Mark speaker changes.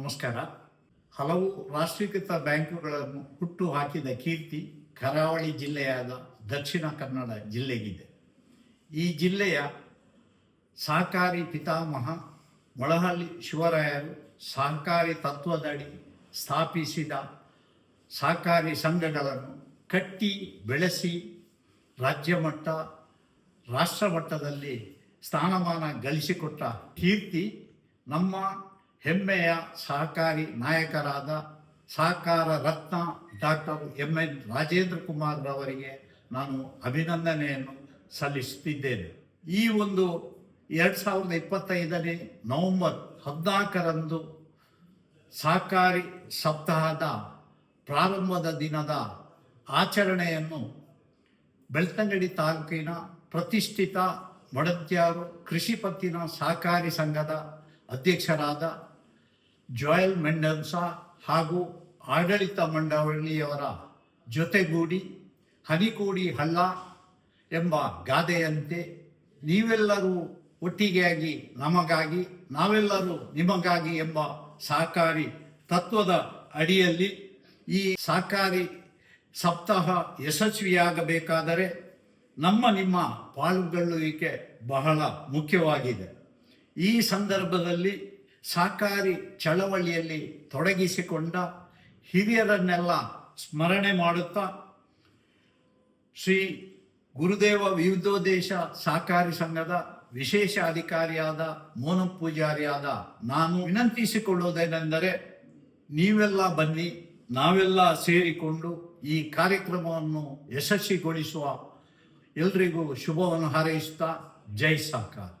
Speaker 1: ನಮಸ್ಕಾರ. ಹಲವು ರಾಷ್ಟ್ರೀಕೃತ ಬ್ಯಾಂಕುಗಳನ್ನು ಹುಟ್ಟು ಹಾಕಿದ ಕೀರ್ತಿ ಕರಾವಳಿ ಜಿಲ್ಲೆಯಾದ ದಕ್ಷಿಣ ಕನ್ನಡ ಜಿಲ್ಲೆಗಿದೆ. ಈ ಜಿಲ್ಲೆಯ ಸಹಕಾರಿ ಪಿತಾಮಹ ಮೊಳಹಳ್ಳಿ ಶಿವರಾಯರು ಸಹಕಾರಿ ತತ್ವದಡಿ ಸ್ಥಾಪಿಸಿದ ಸಹಕಾರಿ ಸಂಘಗಳನ್ನು ಕಟ್ಟಿ ಬೆಳೆಸಿ ರಾಜ್ಯ ಮಟ್ಟ, ರಾಷ್ಟ್ರ ಮಟ್ಟದಲ್ಲಿ ಸ್ಥಾನಮಾನ ಗಳಿಸಿಕೊಟ್ಟ ಕೀರ್ತಿ ನಮ್ಮ ಹೆಮ್ಮೆಯ ಸಹಕಾರಿ ನಾಯಕರಾದ Sahakara Ratna doctor M N Rajendra Kumar ರವರಿಗೆ ನಾನು ಅಭಿನಂದನೆಯನ್ನು ಸಲ್ಲಿಸುತ್ತಿದ್ದೇನೆ. ಈ ಒಂದು ಎರಡು ಸಾವಿರದ ಇಪ್ಪತ್ತೈದನೇ ನವೆಂಬರ್ ಹದಿನಾಲ್ಕರಂದು ಸಹಕಾರಿ ಸಪ್ತಾಹದ ಪ್ರಾರಂಭದ ದಿನದ ಆಚರಣೆಯನ್ನು ಬೆಳ್ತಂಗಡಿ ತಾಲೂಕಿನ ಪ್ರತಿಷ್ಠಿತ ಮೊಡತ್ಯಾರು ಕೃಷಿ ಪತ್ತಿನ ಸಹಕಾರಿ ಸಂಘದ ಅಧ್ಯಕ್ಷರಾದ ಜೋಯಲ್ ಮೆಂಡನ್ಸ ಹಾಗೂ ಆಡಳಿತ ಮಂಡಳಿಯವರ ಜೊತೆಗೂಡಿ ಹನಿಕೂಡಿ ಹಳ್ಳ ಎಂಬ ಗಾದೆಯಂತೆ ನೀವೆಲ್ಲರೂ ಒಟ್ಟಿಗೆಯಾಗಿ ನಮಗಾಗಿ, ನಾವೆಲ್ಲರೂ ನಿಮಗಾಗಿ ಎಂಬ ಸಹಕಾರಿ ತತ್ವದ ಅಡಿಯಲ್ಲಿ ಈ ಸಹಕಾರಿ ಸಪ್ತಾಹ ಯಶಸ್ವಿಯಾಗಬೇಕಾದರೆ ನಮ್ಮ ನಿಮ್ಮ ಪಾಲ್ಗೊಳ್ಳುವಿಕೆ ಬಹಳ ಮುಖ್ಯವಾಗಿದೆ. ಈ ಸಂದರ್ಭದಲ್ಲಿ ಸಹಕಾರಿ ಚಳವಳಿಯಲ್ಲಿ ತೊಡಗಿಸಿಕೊಂಡ ಹಿರಿಯರನ್ನೆಲ್ಲ ಸ್ಮರಣೆ ಮಾಡುತ್ತಾ ಶ್ರೀ ಗುರುದೇವ ವಿವಿಧೋದ್ದೇಶ ಸಹಕಾರಿ ಸಂಘದ ವಿಶೇಷ ಅಧಿಕಾರಿಯಾದ ಮೋನ ಪೂಜಾರಿಯಾದ ನಾನು ವಿನಂತಿಸಿಕೊಳ್ಳುವುದೇನೆಂದರೆ ನೀವೆಲ್ಲ ಬನ್ನಿ, ನಾವೆಲ್ಲ ಸೇರಿಕೊಂಡು ಈ ಕಾರ್ಯಕ್ರಮವನ್ನು ಯಶಸ್ವಿಗೊಳಿಸುವ ಎಲ್ರಿಗೂ ಶುಭವನ್ನು ಹಾರೈಸುತ್ತಾ ಜೈ ಸಹಕಾರ